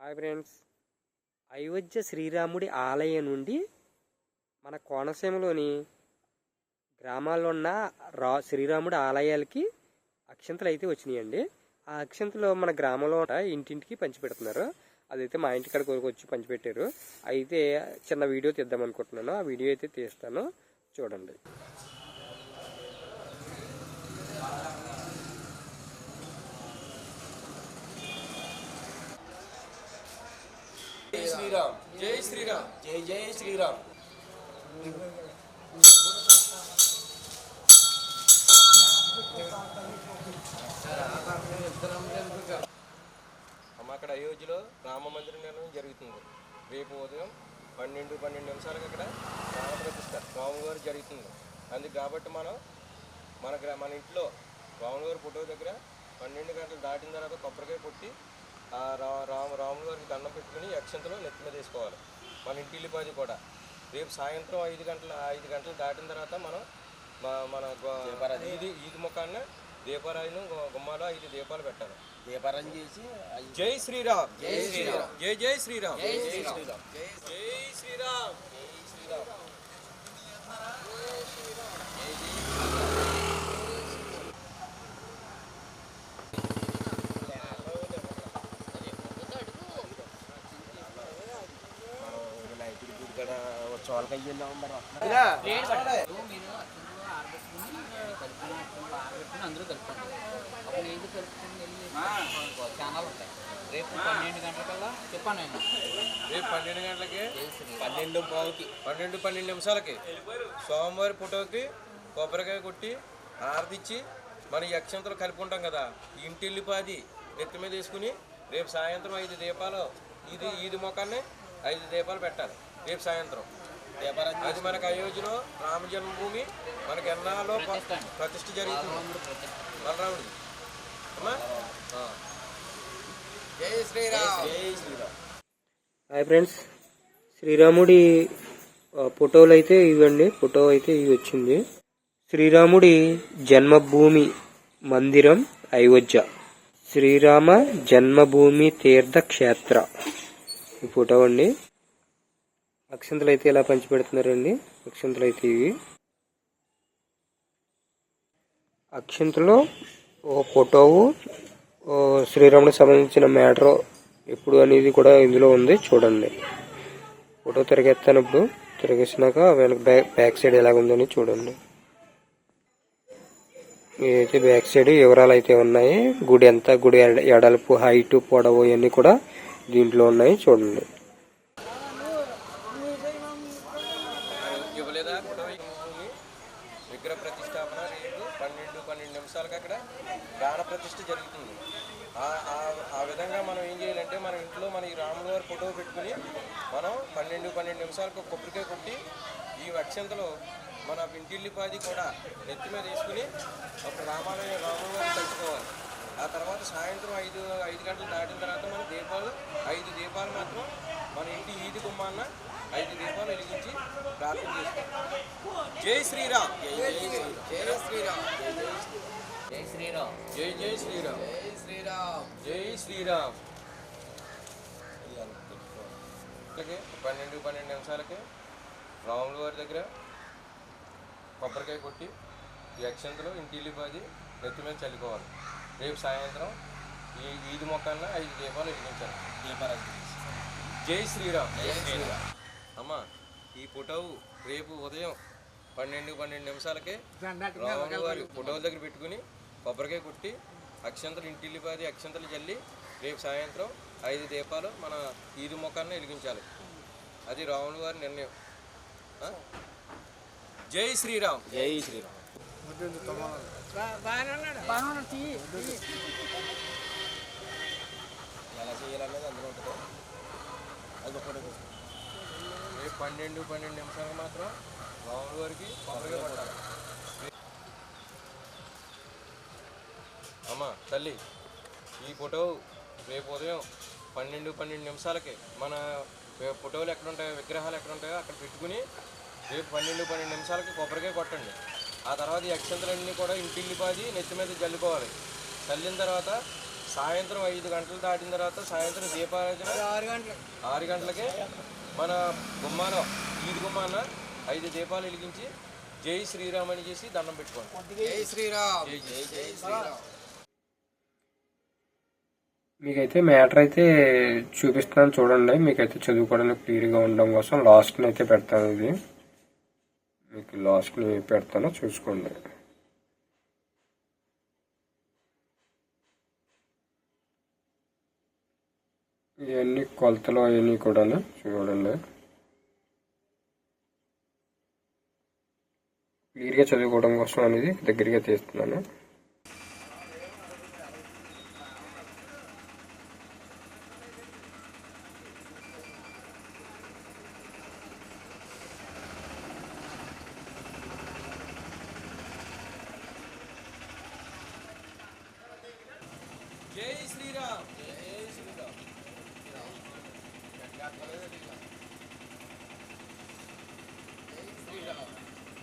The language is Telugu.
Hi friends. అయోధ్య శ్రీరాముడి ఆలయం నుండి మన కోనసీమలోని గ్రామాల్లో ఉన్న రా శ్రీరాముడి ఆలయాలకి అక్షంతలు అయితే వచ్చినాయండి. ఆ అక్షంతలు మన గ్రామంలో ఇంటింటికి పంచిపెడుతున్నారు. అదైతే మా ఇంటి కాడికి వచ్చి పంచిపెట్టారు. అయితే చిన్న వీడియో తీద్దాం అనుకుంటున్నాను. ఆ వీడియో అయితే తీస్తాను. చూడండి జై శ్రీరామ్. జై శ్రీరామ్. జై జై శ్రీరామ్. అమ్మ అక్కడ అయోధ్యలో రామ మందిరం నిర్మాణం జరుగుతుంది. రేపు ఉదయం పన్నెండు పన్నెండు నిమిషాలకు అక్కడ ప్రాణ ప్రతిష్ట స్వామివారు జరుగుతుంది. అందుకు కాబట్టి మనం మన గ్రా మన ఇంట్లో రాములవారి ఫోటో దగ్గర పన్నెండు గంటలు దాటిన తర్వాత కొబ్బరికాయ కొట్టి రామ రాముల వారికి దండం పెట్టుకుని అక్షంతలో నెత్తి మీద వేసుకోవాలి. మన ఇంటి ఇల్లిపాది కూడా. రేపు సాయంత్రం ఐదు గంటల ఐదు గంటలు దాటిన తర్వాత మనం మన గో- ఈది ముఖాన్న దీపారాయను గు- గుమ్మాలో ఐదు దీపాలు పెట్టాలి. దీపారం చేసి జై శ్రీరామ్. జై శ్రీరామ్. జై జై శ్రీరామ్. జై శ్రీరామ్. జై శ్రీరామ్. జై శ్రీరామ్. అందరూ కలుపుకోండి అప్పుడు ఏది కలుపుకొని వెళ్ళి ఛానల్ ఉంటాయి. రేపు పన్నెండు గంటలకల్లా చెప్పాను నేను. రేపు పన్నెండు గంటలకి? పన్నెండు పావుకి. పన్నెండు పన్నెండు నిమిషాలకి. స్వామివారి ఫోటోకి కొబ్బరికాయ కొట్టి ఆరతిచ్చి మన ఈ అక్షంతలు కలుపుకుంటాం కదా. ఈ ఇంటిల్లిపాది నెత్తి మీద వేసుకుని రేపు సాయంత్రం ఐదు దీపాలు ఇది ఈది మొఖాన్ని ఐదు దీపాలు పెట్టాలి. రేపు సాయంత్రం. అది మనకు అయోధ్యలో రామ జన్మభూమి మనకి ఎన్నాలో ప్రతిష్ఠ జరుగుతుంది. బలరాముడి. జై శ్రీరామ్. జై శ్రీరామ్. Hi friends. శ్రీరాముడి ఫోటోలు అయితే ఇవ్వండి. ఫోటో అయితే ఇవి వచ్చింది. శ్రీరాముడి జన్మభూమి మందిరం అయోధ్య. శ్రీరామ జన్మభూమి తీర్థ క్షేత్ర ఈ ఫోటో అండి. అక్షంతలు అయితే ఇలా పంచిపెడుతున్నారండి? అక్షంతలు అయితే ఇవి. అక్షంతలో ఓ ఫోటో శ్రీరాముడికి సంబంధించిన మ్యాటర్ ఎప్పుడు అనేది కూడా ఇందులో ఉంది చూడండి. ఫోటో తిరగేస్తాను ఇప్పుడు తిరగేసినాక వెనక బ్యాక్ బ్యాక్ సైడ్ ఎలాగ ఉందని చూడండి. ఇదైతే బ్యాక్ సైడ్ వివరాలు అయితే ఉన్నాయి. గుడి ఎంత గుడి ఎడ- ఎడల్పు హైట్ పొడవు ఇవన్నీ కూడా దీంట్లో ఉన్నాయి చూడండి. లేదా విగ్రహ ప్రతిష్టాపన రేపు పన్నెండు పన్నెండు నిమిషాలకు అక్కడ ప్రాణ ప్రతిష్ఠ జరుగుతుంది. ఆ- విధంగా మనం ఏం చేయాలంటే మన ఇంట్లో మన ఈ రాముల వారి ఫోటో పెట్టుకుని మనం పన్నెండు పన్నెండు నిమిషాలకు కొబ్బరికాయ కొట్టి ఈ అక్షంతలో మన ఇంటిల్లిపాది కూడా నెత్తి మీద వేసుకుని ఒక రామాలయం రాముల వారిని తలుచుకోవాలి. ఆ తర్వాత సాయంత్రం ఐదు ఐదు గంటలు దాటిన తర్వాత మన దీపాలు ఐదు దీపాలు మాత్రం మన ఇంటి ఈది గుమ్మాన్న ఐదు దీపాలు వెలిగించి ప్రార్థన చేసుకోవాలి జై శ్రీరామ్. జై శ్రీరామ్. జై శ్రీరామ్. జై శ్రీరామ్. జై జై శ్రీరామ్. జై శ్రీరామ్. జై శ్రీరామ్. అలాగే పన్నెండు పన్నెండు నిమిషాలకి రాముల వారి దగ్గర కొబ్బరికాయ కొట్టి ఈ అక్షంతలు ఇంటిల్లిపాది నెత్తి మీద చల్లుకోవాలి. రేపు సాయంత్రం ఈ ఈది మొక్కన్న ఐదు దీపాలు వెలిగించాలి. దీపారం జై శ్రీరామ్. జై శ్రీరామ్. అమ్మా ఈ ఫోటో రేపు ఉదయం పన్నెండు పన్నెండు నిమిషాలకే రాముల వారి ఫోటోల దగ్గర పెట్టుకుని కొబ్బరికాయ కొట్టి అక్షంతలు ఇంటిల్లిపాది అక్షంతలు చల్లి రేపు సాయంత్రం ఐదు దీపాలు మన ఈది ముఖాన్ని వెలిగించాలి. అది రాముల వారి నిర్ణయం? జై శ్రీరామ్. జై శ్రీరామ్. ఎలా చేయాలనేది అందులో ఉంటుంది. అది ఒకటి రేపు పన్నెండు పన్నెండు నిమిషాలకు మాత్రం రాముల వారికి కొబ్బరికాయ కొట్టాలి అమ్మ తల్లి ఈ ఫోటో రేపు ఉదయం పన్నెండు పన్నెండు నిమిషాలకి మన ఫోటోలు ఎక్కడ ఉంటాయో విగ్రహాలు ఎక్కడ ఉంటాయో అక్కడ పెట్టుకుని రేపు పన్నెండు పన్నెండు నిమిషాలకి కొబ్బరికాయ కొట్టండి. ఆ తర్వాత ఈ అక్షంతలన్నీ కూడా ఇంటిల్లిపాది నెత్తి మీద జల్లుకోవాలి. చల్లిన తర్వాత సాయంత్రం ఐదు గంటలు దాటిన తర్వాత సాయంత్రం దీపారాధన ఆరు గంటలు ఆరు గంటలకే మన గుమ్మాలో ఈది గుమ్మాన ఐదు దీపాలు వెలిగించి జై శ్రీరామ్ అని చేసి దండం పెట్టుకోండి. జై శ్రీరామ్. జై జై. జై శ్రీరామ్. మీకైతే మ్యాటర్ అయితే చూపిస్తున్నాను చూడండి. మీకైతే చదువుకోవడానికి క్లియర్గా ఉండడం కోసం లాస్ట్ని అయితే పెడతాను ఇది. మీకు లాస్ట్ని పెడతాను చూసుకోండి. ఇవన్నీ కొలతలు అవన్నీ కూడా చూడండి. క్లియర్గా చదువుకోవడం కోసం అనేది దగ్గరగా తీస్తున్నాను. జై Sriram. Ya, ¿cuál es el hilo?